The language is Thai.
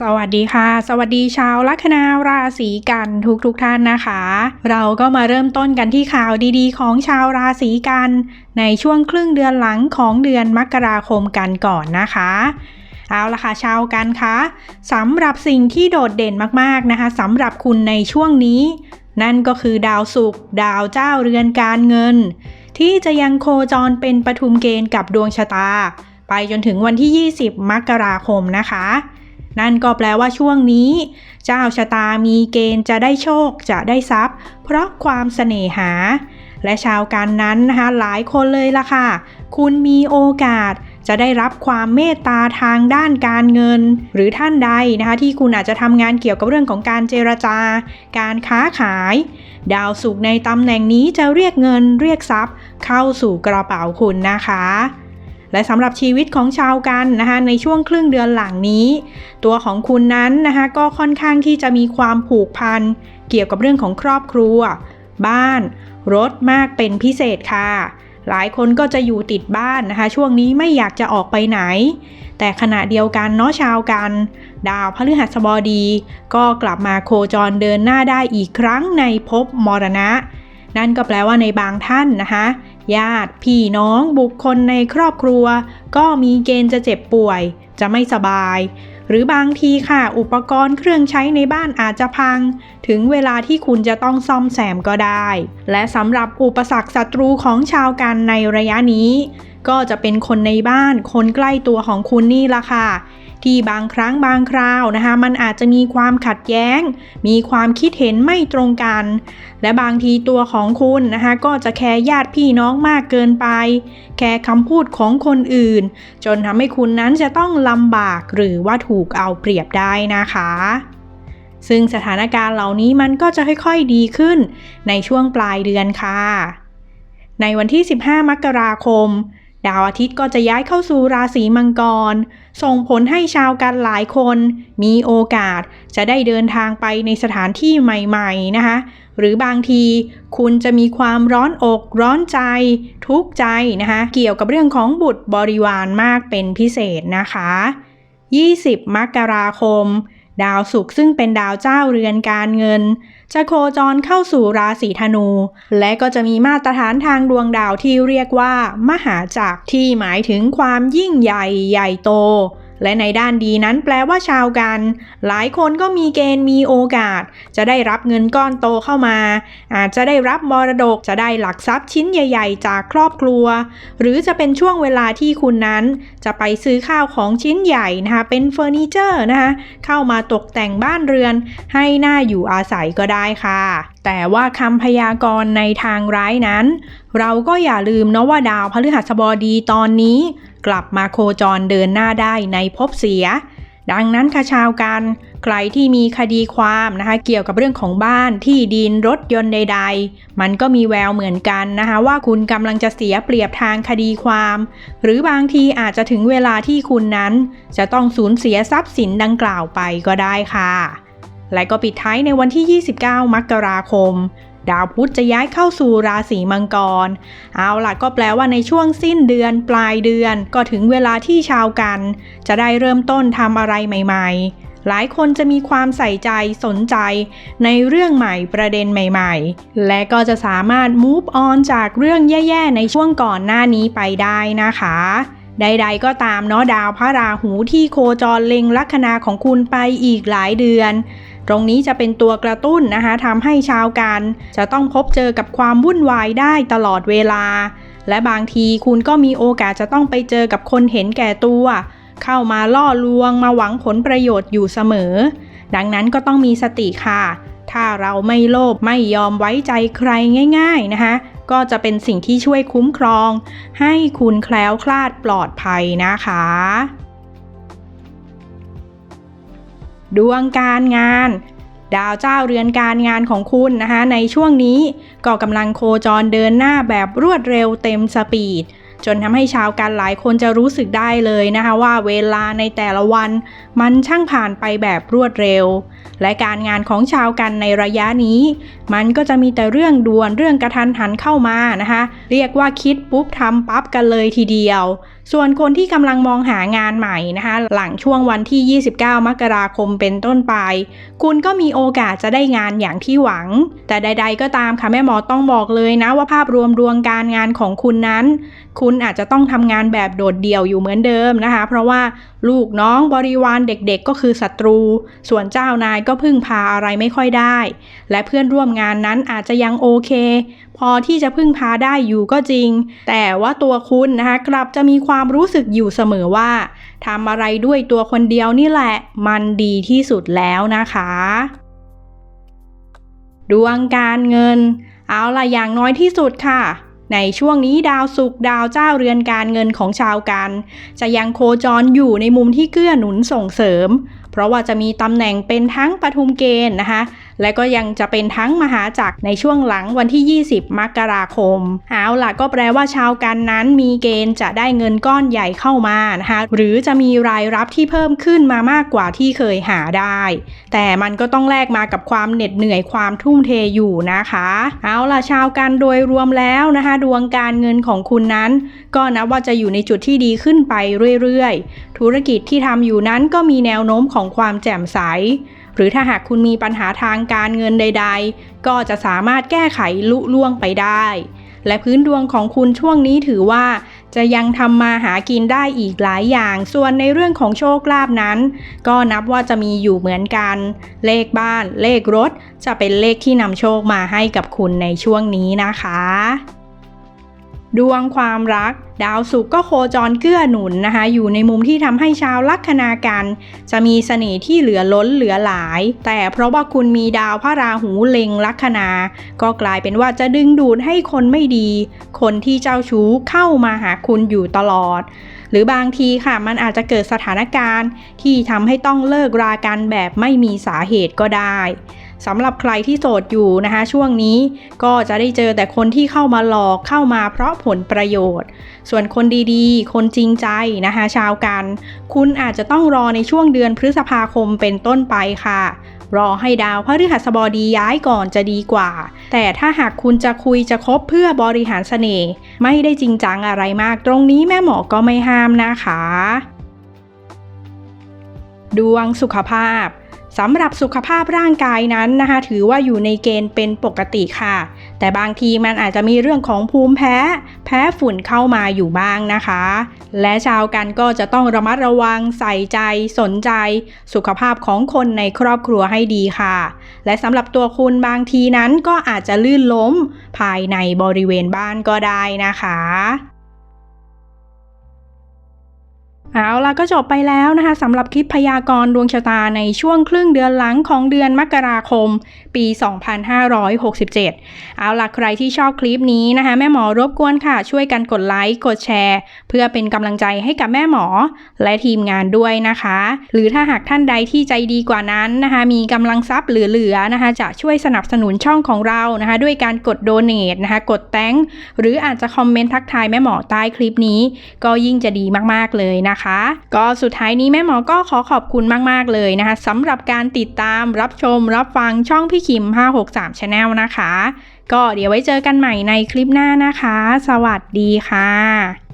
สวัสดีค่ะ สวัสดีชาวลัคนาราศีกันทุกทุกๆท่านนะคะ เราก็มาเริ่มต้นกันที่ข่าวดีๆ ของชาวราศีกัน ในช่วงครึ่งเดือนหลังของเดือนมกราคมกันก่อนนะคะเอาละค่ะชาวกันคะสำหรับสิ่งที่โดดเด่นมากๆนะคะสำหรับคุณในช่วงนี้ นั่นก็คือดาวศุกร์ดาวเจ้าเรือนการเงิน ที่จะยังโคจรเป็นปฐุมเกณฑ์กับดวงชะตา ไปจนถึงวันที่ 20 มกราคมนะคะ นั่นก็แปลว่าช่วงนี้ เจ้าชะตามีเกณฑ์จะได้โชคจะได้ทรัพย์ เพราะความเสน่หา และชาวการนั้นนะคะหลายคนเลยล่ะค่ะ คุณมีโอกาสจะได้รับความเมตตาทางด้านการเงิน หรือท่านใดนะคะที่คุณอาจจะทำงานเกี่ยวกับเรื่องของการเจรจา การค้าขาย ดาวสุขในตำแหน่งนี้จะเรียกเงินเรียกทรัพย์ เข้าสู่กระเป๋าคุณนะคะ และสำหรับชีวิตของชาวกันนะคะในช่วงครึ่งเดือนหลังนี้ ตัวของคุณนั้นนะคะก็ค่อนข้างที่จะมีความผูกพัน เกี่ยวกับเรื่องของครอบครัว บ้าน รถมากเป็นพิเศษค่ะ หลายคนก็จะอยู่ติดบ้านนะคะ ช่วงนี้ไม่อยากจะออกไปไหน แต่ขณะเดียวกันเนาะชาวกัน ดาวพฤหัสบดี ก็กลับมาโคจรเดินหน้าได้อีกครั้งในภพมรณะ นั่นก็แปลว่าในบางท่านนะคะ ญาติ พี่น้องบุคคลในครอบครัว ก็มีเกณฑ์จะเจ็บป่วย จะไม่สบาย หรือบางทีค่ะ อุปกรณ์เครื่องใช้ในบ้านอาจจะพัง ถึงเวลาที่คุณจะต้องซ่อมแซมก็ได้ และสำหรับอุปสรรคศัตรูของชาวกันในระยะนี้ ก็จะเป็นคนในบ้านคนใกล้ตัวของคุณนี่ละค่ะ ที่บางครั้งบางคราวนะคะ มันอาจจะมีความขัดแย้ง มีความคิดเห็นไม่ตรงกัน และบางทีตัวของคุณนะคะ ก็จะแคร์ญาติพี่น้องมากเกินไป แคร์คำพูดของคนอื่น จนทำให้คุณนั้นจะต้องลำบากหรือว่าถูกเอาเปรียบได้นะคะซึ่งสถานการณ์เหล่านี้มันก็จะค่อยๆดีขึ้นในช่วงปลายเดือนค่ะ ในวันที่ 15 มกราคม ดาวอาทิตย์ก็จะย้ายเข้าสู่ราศีมังกร ส่งผลให้ชาวกันหลายคน มีโอกาสจะได้เดินทางไปในสถานที่ใหม่ ๆ นะคะ หรือบางทีคุณจะมีความร้อนอกร้อนใจ ทุกข์ใจนะคะ เกี่ยวกับเรื่องของบุตรบริวารมากเป็นพิเศษนะคะ 20 มกราคม ดาวศุกร์ซึ่งเป็นดาวเจ้าเรือนการเงิน จะโคจรเข้าสู่ราศีธนู และก็จะมีมาตรฐานทางดวงดาวที่เรียกว่า มหาจักรที่หมายถึงความยิ่งใหญ่ใหญ่โต และในด้านดีนั้นแปลว่าชาวกัน หลายคนก็มีเกณฑ์มีโอกาส จะได้รับเงินก้อนโตเข้ามา อาจจะได้รับมรดกจะได้หลักทรัพย์ชิ้นใหญ่ ๆ จากครอบครัว หรือจะเป็นช่วงเวลาที่คุณนั้น จะไปซื้อข้าวของชิ้นใหญ่นะคะเป็นเฟอร์นิเจอร์นะคะเข้ามาตกแต่งบ้านเรือน ให้หน่าอยู่อาศัยก็ได้ค่ะ แต่ว่าคำพยากรณ์ในทางร้ายนั้น เราก็อย่าลืมนะว่าดาวพฤหัสบดีตอนนี้ กลับมาโคจรเดินหน้าได้ในภพเสีย ดังนั้นค่ะชาวกัน ใครที่มีคดีความนะคะ เกี่ยวกับเรื่องของบ้านที่ดินรถยนต์ใด ๆ มันก็มีแววเหมือนกันนะคะ ว่าคุณกำลังจะเสียเปรียบทางคดีความ หรือบางทีอาจจะถึงเวลาที่คุณนั้น จะต้องสูญเสียทรัพย์สินดังกล่าวไปก็ได้ค่ะและก็ปิดท้ายในวันที่ 29 มกราคม ดาวพุธจะย้ายเข้าสู่ราศีมังกร เอาล่ะก็แปลว่าในช่วงสิ้นเดือนปลายเดือนก็ถึงเวลาที่ชาวกัน จะได้เริ่มต้นทำอะไรใหม่ๆ หลายคนจะมีความใส่ใจสนใจในเรื่องใหม่ประเด็นใหม่ๆ และก็จะสามารถ move on จากเรื่องแย่ๆ ในช่วงก่อนหน้านี้ไปได้นะคะใดๆก็ตามเนาะดาวพระราหูที่โคจรเล็งลัคนาของคุณไปอีกหลายเดือน ตรงนี้จะเป็นตัวกระตุ้นนะคะทำให้ชาวกันจะต้องพบเจอกับความวุ่นวายได้ตลอดเวลา และบางทีคุณก็มีโอกาสจะต้องไปเจอกับคนเห็นแก่ตัว เข้ามาล่อลวงมาหวังผลประโยชน์อยู่เสมอ ดังนั้นก็ต้องมีสติค่ะ ถ้าเราไม่โลภไม่ยอมไว้ใจใครง่าย ๆนะคะก็จะเป็นสิ่งที่ช่วยคุ้มครอง ให้คุณแคล้วคลาดปลอดภัยนะคะ ดวงการงาน ดาวเจ้าเรือนการงานของคุณนะคะ ในช่วงนี้ก็กำลังโคจรเดินหน้าแบบรวดเร็วเต็มสปีด จนทำให้ชาวกันหลายคนจะรู้สึกได้เลยนะคะว่าเวลาในแต่ละวัน มันช่างผ่านไปแบบรวดเร็ว และการงานของชาวกันในระยะนี้ มันก็จะมีแต่เรื่องด่วนเรื่องกระทันหันเข้ามานะคะ เรียกว่าคิดปุ๊บทำปั๊บกันเลยทีเดียว ส่วนคนที่กำลังมองหางานใหม่นะคะ หลังช่วงวันที่ 29 มกราคมเป็นต้นไป คุณก็มีโอกาสจะได้งานอย่างที่หวัง แต่ใด ๆ ก็ตามค่ะแม่หมอต้องบอกเลยนะว่าภาพรวมดวงการงานของคุณนั้น คุณณอาจจะต้องทำงานแบบโดดเดี่ยวอยู่เหมือนเดิมนะคะ เพราะว่าลูกน้องบริวารเด็กๆก็คือศัตรู ส่วนเจ้านายก็พึ่งพาอะไรไม่ค่อยได้ และเพื่อนร่วมงานนั้นอาจจะยังโอเค พอที่จะพึ่งพาได้อยู่ก็จริง แต่ว่าตัวคุณนะคะกลับจะมีความรู้สึกอยู่เสมอว่าทำอะไรด้วยตัวคนเดียวนี่แหละ มันดีที่สุดแล้วนะคะ ดวงการเงิน เอาล่ะอย่างน้อยที่สุดค่ะ ในช่วงนี้ดาวสุกดาวเจ้าเรือนการเงินของชาวกัน จะยังโคจรอยู่ในมุมที่เกื้อหนุนส่งเสริม เพราะว่าจะมีตำแหน่งเป็นทั้งปทุมเกณฑ์นะคะ และก็ยังจะเป็นทั้งมหาจักรในช่วงหลังวันที่ 20 มกราคม เอาล่ะก็แปลว่าชาวกันนั้นมีเกณฑ์จะได้เงินก้อนใหญ่เข้ามานะคะหรือจะมีรายรับที่เพิ่มขึ้นมามากกว่าที่เคยหาได้ แต่มันก็ต้องแลกมากับความเหน็ดเหนื่อยความทุ่มเทอยู่นะคะ เอาล่ะชาวกันโดยรวมแล้วนะคะ ดวงการเงินของคุณนั้น ก็นับว่าจะอยู่ในจุดที่ดีขึ้นไปเรื่อยๆ ธุรกิจที่ทำอยู่นั้นก็มีแนวโน้มของความแจ่มใส หรือถ้าหากคุณมีปัญหาทางการเงินใด ๆ ก็จะสามารถแก้ไขลุล่วงไปได้ และพื้นดวงของคุณช่วงนี้ถือว่า จะยังทำมาหากินได้อีกหลายอย่าง ส่วนในเรื่องของโชคลาภนั้น ก็นับว่าจะมีอยู่เหมือนกัน เลขบ้าน เลขรถ จะเป็นเลขที่นำโชคมาให้กับคุณในช่วงนี้นะคะ ดวงความรัก ดาวศุกร์ก็โคจรเกื้อหนุนนะคะ อยู่ในมุมที่ทำให้ชาวลัคนากัน จะมีเสน่ห์ที่เหลือล้นเหลือหลาย แต่เพราะว่าคุณมีดาวพระราหูเล็งลัคนา ก็กลายเป็นว่าจะดึงดูดให้คนไม่ดี คนที่เจ้าชู้เข้ามาหาคุณอยู่ตลอด หรือบางทีค่ะมันอาจจะเกิดสถานการณ์ที่ทำให้ต้องเลิกรากันแบบไม่มีสาเหตุก็ได้ สำหรับใครที่โสดอยู่นะคะ ช่วงนี้ก็จะได้เจอแต่คนที่เข้ามาหลอกเข้ามาเพราะผลประโยชน์ ส่วนคนดีๆ คนจริงใจนะคะ ชาวกัน คุณอาจจะต้องรอในช่วงเดือนพฤษภาคมเป็นต้นไปค่ะรอให้ดาวพฤหัสบดีย้ายก่อนจะดีกว่า แต่ถ้าหากคุณจะคุยจะคบเพื่อบริหารเสน่ห์ไม่ได้จริงจังอะไรมาก ตรงนี้แม่หมอก็ไม่ห้ามนะคะ ดวงสุขภาพ สำหรับสุขภาพร่างกายนั้นนะคะ ถือว่าอยู่ในเกณฑ์เป็นปกติค่ะ แต่บางทีมันอาจจะมีเรื่องของภูมิแพ้ แพ้ฝุ่นเข้ามาอยู่บ้างนะคะ และชาวกันก็จะต้องระมัดระวังใส่ใจสนใจ สุขภาพของคนในครอบครัวให้ดีค่ะ และสำหรับตัวคุณบางทีนั้นก็อาจจะลื่นล้ม ภายในบริเวณบ้านก็ได้นะคะ เอาล่ะก็จบไปแล้วนะคะสำหรับคลิปพยากรณ์ดวงชะตาในช่วงครึ่งเดือนหลังของเดือนมกราคม ปี 2567 เอาล่ะใครที่ชอบคลิปนี้นะคะ แม่หมอรบกวนค่ะ ช่วยกันกดไลค์กดแชร์ เพื่อเป็นกำลังใจให้กับแม่หมอและทีมงานด้วยนะคะ หรือถ้าหากท่านใดที่ใจดีกว่านั้นนะคะ มีกำลังทรัพย์เหลือๆนะคะ จะช่วยสนับสนุนช่องของเรานะคะ ด้วยการกดโดเน a นะคะ กดแตงหรืออาจจะคอมเมนต์ทักทายแม่หมอใต้คลิปนี้ ก็ยิ่งจะดีมากๆเลยนะคะนะคะ ก็สุดท้ายนี้แม่หมอก็ขอขอบคุณมาก ๆ เลยนะคะสำหรับการติดตามรับชมรับฟังช่องพี่คิม 563 Channel นะคะ ก็เดี๋ยวไว้เจอกันใหม่ในคลิปหน้านะคะ สวัสดีค่ะ